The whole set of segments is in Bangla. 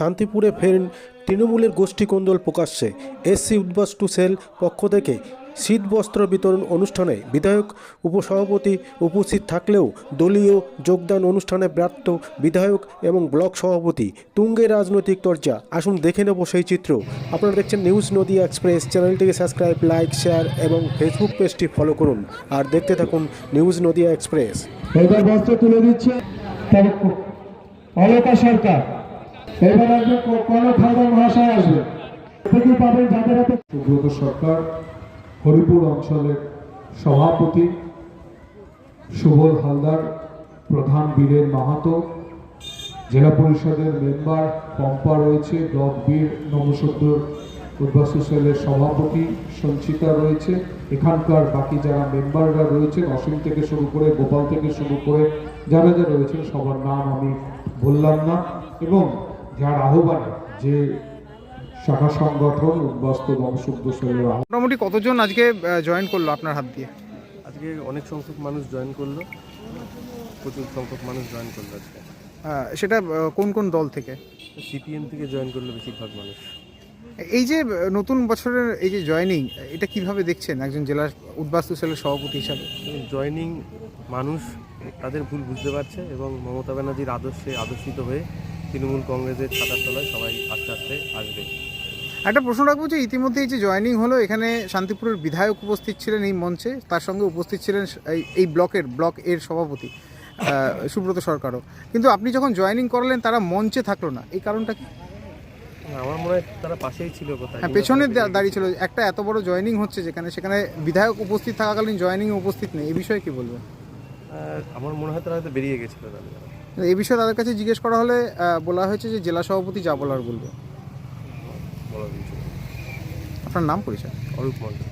শান্তিপুরে ফের তৃণমূলের গোষ্ঠী কোন্দল প্রকাশ্যে। এসসি উদ্বাস টু সেল পক্ষ থেকে শীত বস্ত্র বিতরণ অনুষ্ঠানে বিধায়ক উপসভাপতি উপস্থিত থাকলেও দলীয় যোগদান অনুষ্ঠানে ব্যর্থ বিধায়ক এবং ব্লক সভাপতি তুঙ্গে রাজনৈতিক চর্চা। আসুন দেখে নেব সেই চিত্র। আপনারা দেখছেন নিউজ নদিয়া এক্সপ্রেস। চ্যানেলটিকে সাবস্ক্রাইব, লাইক, শেয়ার এবং ফেসবুক পেজটি ফলো করুন। আর দেখতে থাকুন নিউজ নদিয়া এক্সপ্রেস। তুলে দিচ্ছে সরকার। এবার মহাশয় থেকে পাবেন যাদের হাতে সুব্রত সরকার, হরিপুর অঞ্চলের সভাপতি, সুবল হালদার, প্রধান বীরের মাহাতো, জেলা পরিষদের মেম্বার, পম্পা রয়েছে, ব্লক বীর নমসূদ্র উদ্বাস্তু সেলের সভাপতি, সঞ্চিতা রয়েছে, এখানকার বাকি যারা মেম্বাররা রয়েছেন, অসীম থেকে শুরু করে গোপাল থেকে শুরু করে যারা যারা রয়েছেন, সবার নাম আমি বললাম না। এবং যার আহ্বানে যে শাখা সংগঠন উদ্বাস্তু সেলের মোটামুটি কতজন আজকে জয়েন করল আপনার হাত দিয়ে? আজকে অনেক সংখ্যক মানুষ জয়েন করল। প্রচুর সংখ্যক মানুষ জয়েন করল আজকে। আহ, সেটা কোন কোন দল থেকে? সিপিএম থেকে জয়েন করল বেশিরভাগ মানুষ। এই যে নতুন বছরের এই যে জয়েনিং এটা কীভাবে দেখছেন একজন জেলার উদ্বাস্তু সেলের সভাপতি হিসাবে? জয়েনিং মানুষ তাদের ভুল বুঝতে পারছে এবং মমতা ব্যানার্জির আদর্শে আদর্শিত হয়ে তৃণমূল কংগ্রেসের ছাতার তলায় সবাই আস্তে আস্তে আসবে। একটা প্রশ্ন রাখব যে ইতিমধ্যে এই যে জয়েনিং হলো এখানে শান্তিপুরের বিধায়ক উপস্থিত ছিলেন এই মঞ্চে তার সঙ্গে উপস্থিত ছিলেন এই- ব্লকের ব্লক এর সভাপতি সুব্রত সরকারও। কিন্তু আপনি যখন জয়েনিং করালেন তারা মঞ্চে থাকল না। এই কারণটা কি? আমার মনে হয় তারা পাশেই ছিল কোথায়? হ্যাঁ পেছনে দাঁড়িয়ে ছিল। একটা এত বড় জয়েনিং হচ্ছে যেখানে সেখানে বিধায়ক উপস্থিত থাকাকালীন জয়েনিং উপস্থিত নেই। এই বিষয়ে কি বলবেন? আমার মনে হয় তারা হয়তো বেরিয়ে গেছিল তাদের। এই বিষয়ে তাদের কাছে জিজ্ঞেস করা হলে বলা হয়েছে যে জেলা সভাপতি যা বলার বলবে। আপনার নাম পরিচয়? অরূপ মন্ডল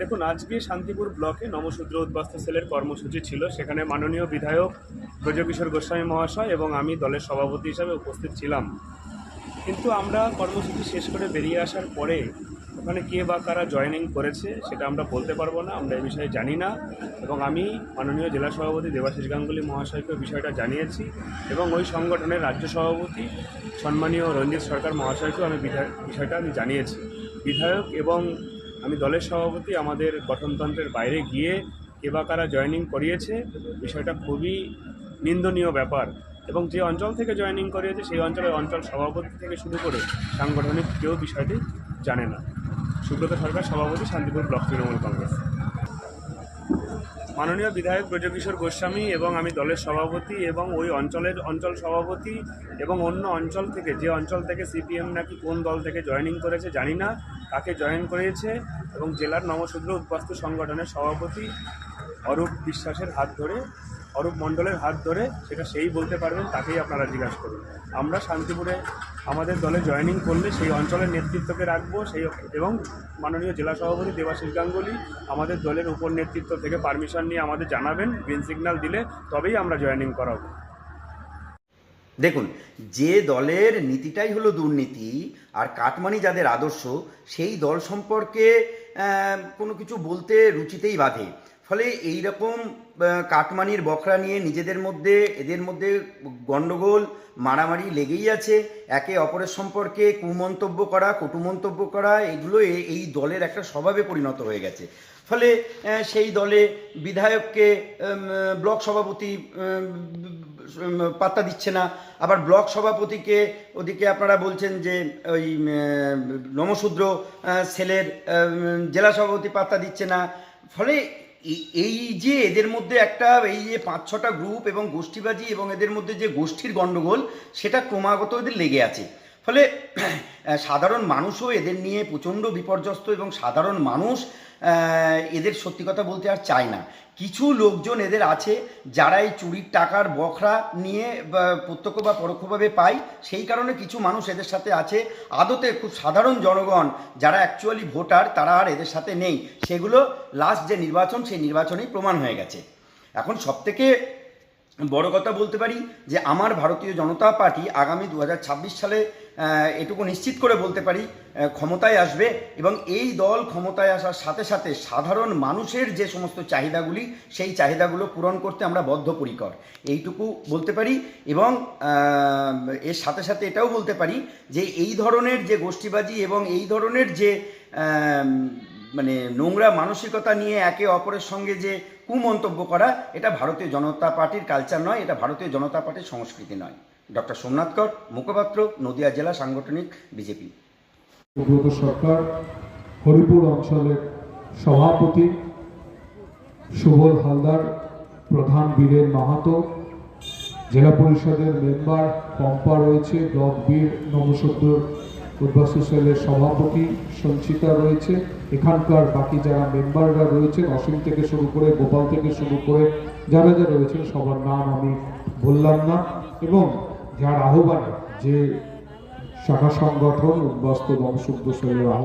দেখুন আজকে শান্তিপুর ব্লকে নবসূত্র উদ্বাস্ত সেলের কর্মসূচি ছিল। সেখানে মাননীয় বিধায়ক ব্রজকিশোর গোস্বামী মহাশয় এবং আমি দলের সভাপতি হিসাবে উপস্থিত ছিলাম। কিন্তু আমরা কর্মসূচি শেষ করে বেরিয়ে আসার পরে ওখানে কে বা কারা জয়েনিং করেছে সেটা আমরা বলতে পারব না, আমরা এই বিষয়ে জানি না। এবং আমি মাননীয় জেলা সভাপতি দেবাশিস গাঙ্গুলি মহাশয়কে বিষয়টা জানিয়েছি এবং ওই সংগঠনের রাজ্য সভাপতি সম্মানীয় রঞ্জিত সরকার মহাশয়কেও আমি বিষয়টা আমি জানিয়েছি। বিধায়ক এবং আমি দলের সভাপতি আমাদের গঠনতন্ত্রের বাইরে গিয়ে কে বা কারা জয়েনিং করিয়েছে, বিষয়টা খুবই নিন্দনীয় ব্যাপার। এবং যে অঞ্চল থেকে জয়েনিং করিয়েছে, সেই অঞ্চলের অঞ্চল সভাপতি থেকে শুরু করে সাংগঠনিক কেউ বিষয়টি জানে না। সুব্রত সরকার সভাপতি, শান্তিপুর ব্লক তৃণমূল কংগ্রেস। মাননীয় বিধায়ক ব্রজকিশোর গোস্বামী এবং আমি দলের সভাপতি এবং ওই অঞ্চলের অঞ্চল সভাপতি এবং অন্য অঞ্চল থেকে যে অঞ্চল থেকে সিপিএম নাকি কোন দল থেকে জয়েনিং করেছে জানি না তাকে জয়েন করিয়েছে এবং জেলার নমশূদ্র উদ্বাস্তু সংগঠনের সভাপতি অরূপ বিশ্বাসের হাত ধরে অরূপ মণ্ডলের হাত ধরে সেটা সেই বলতে পারবেন, তাকেই আপনারা জিজ্ঞাসা করুন। আমরা শান্তিপুরে আমাদের দলে জয়েনিং করলে সেই অঞ্চলের নেতৃত্বকে রাখব, সেই এবং মাননীয় জেলা সভাপতি দেবাশিস গাঙ্গুলি আমাদের দলের উপর নেতৃত্ব থেকে পারমিশন নিয়ে আমাদের জানাবেন গ্রিন সিগন্যাল দিলে তবেই আমরা জয়েনিং করাবো। দেখুন, যে দলের নীতিটাই হলো দুর্নীতি আর কাটমানি যাদের আদর্শ, সেই দল সম্পর্কে কোনো কিছু বলতে রুচিতেই বাধে। ফলে এই রকম কাটমানির বখরা নিয়ে নিজেদের মধ্যে, এদের মধ্যে গণ্ডগোল মারামারি লেগেই আছে। একে অপরের সম্পর্কে কুমন্তব্য করা কটু মন্তব্য করা, এগুলো এই দলের একটা স্বভাবে পরিণত হয়ে গেছে। ফলে সেই দলে বিধায়ককে ব্লক সভাপতি পাত্তা দিচ্ছে না। আবার ব্লক সভাপতিকে, ওদিকে আপনারা বলছেন যে, ওই নমশূদ্র সেলের জেলা সভাপতি পাত্তা দিচ্ছে না। ফলে এই- যে এদের মধ্যে একটা, এই যে পাঁচ ছটা গ্রুপ এবং গোষ্ঠীবাজি এবং এদের মধ্যে যে গোষ্ঠীর গণ্ডগোল সেটা ক্রমাগত এদের লেগে আছে। ফলে সাধারণ মানুষও এদের নিয়ে প্রচণ্ড বিপর্যস্ত এবং সাধারণ মানুষ এদের সত্যি কথা বলতে আর চায় না। কিছু লোকজন এদের আছে যারা এই চুরির টাকার বখরা নিয়ে প্রত্যক্ষ বা পরোক্ষভাবে পায়। সেই কারণে কিছু মানুষ এদের সাথে আছে। আদতে খুব সাধারণ জনগণ যারা অ্যাকচুয়ালি ভোটার, তারা আর এদের সাথে নেই। সেগুলো লাস্ট যে নির্বাচন, সেই নির্বাচনেই প্রমাণ হয়ে গেছে। এখন সবথেকে বড় কথা বলতে পারি যে আমার ভারতীয় জনতা পার্টি আগামী দু হাজার ছাব্বিশ সালে এটুকু নিশ্চিত করে বলতে পারি ক্ষমতায় আসবে এবং এই দল ক্ষমতায় আসার সাথে সাথে সাধারণ মানুষের যে সমস্ত চাহিদাগুলি, সেই চাহিদাগুলো পূরণ করতে আমরা বদ্ধপরিকর। এইটুকু বলতে পারি এবং এর সাথে সাথে এটাও বলতে পারি যে এই ধরনের যে গোষ্ঠীবাজি এবং এই ধরনের যে মানে নোংরা মানসিকতা নিয়ে একে অপরের সঙ্গে যে কুমন্তব্য করা, এটা ভারতীয় জনতা পার্টির কালচার নয়, এটা ভারতীয় জনতা পার্টির সংস্কৃতি নয়। ডক্টর সোমনাথ কর, মুখপাত্র, নদিয়া জেলা সাংগঠনিক বিজেপি। সরকার, হরিপুর অঞ্চলের সভাপতি, সুবল হালদার, প্রধান বীরেন মাহাতো, জেলা পরিষদের মেম্বার, পম্পা রয়েছে, ব্লক বীর নবসূদ্র উদ্বাস্তু সেলের সভাপতি সঞ্চিতা রয়েছে। এখানকার বাকি যারা মেম্বাররা রয়েছেন, অসীম থেকে শুরু করে গোপাল থেকে শুরু করে যারা যারা রয়েছেন, সবার নাম আমি বললাম না। এবং যার আহ্বানে যে শাখা সংগঠন উদ্বাস্তু বংশ সেলের